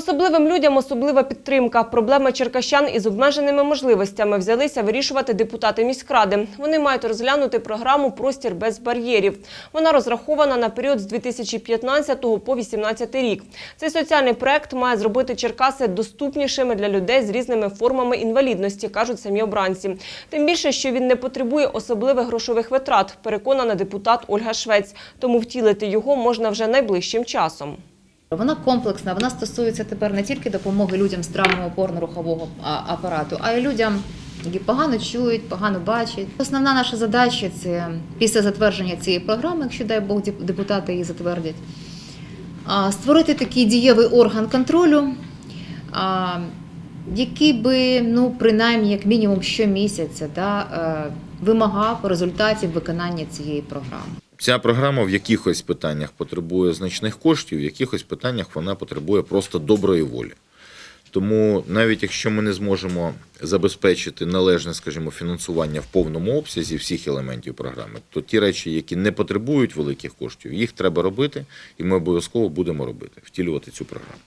Особливим людям особлива підтримка. Проблеми черкащан із обмеженими можливостями взялися вирішувати депутати міськради. Вони мають розглянути програму Простір без бар'єрів. Вона розрахована на період з 2015 по 2018 рік. Цей соціальний проект має зробити Черкаси доступнішими для людей з різними формами інвалідності, кажуть самі обранці. Тим більше, що він не потребує особливих грошових витрат, переконана депутат Ольга Швець. Тому втілити його можна вже найближчим часом. Вона комплексна, вона стосується тепер не тільки допомоги людям з травмами опорно-рухового апарату, а й людям, які погано чують, погано бачать. Основна наша задача це після затвердження цієї програми, якщо дай Бог депутати її затвердять, створити такий дієвий орган контролю, який би, ну, принаймні, як мінімум щомісяця да, е, вимагав результатів виконання цієї програми. Ця програма в якихось питаннях потребує значних коштів, в якихось питаннях вона потребує просто доброї волі. Тому навіть якщо ми не зможемо забезпечити належне, скажімо, фінансування в повному обсязі всіх елементів програми, то ті речі, які не потребують великих коштів, їх треба робити, і ми обов'язково будемо робити, втілювати цю програму.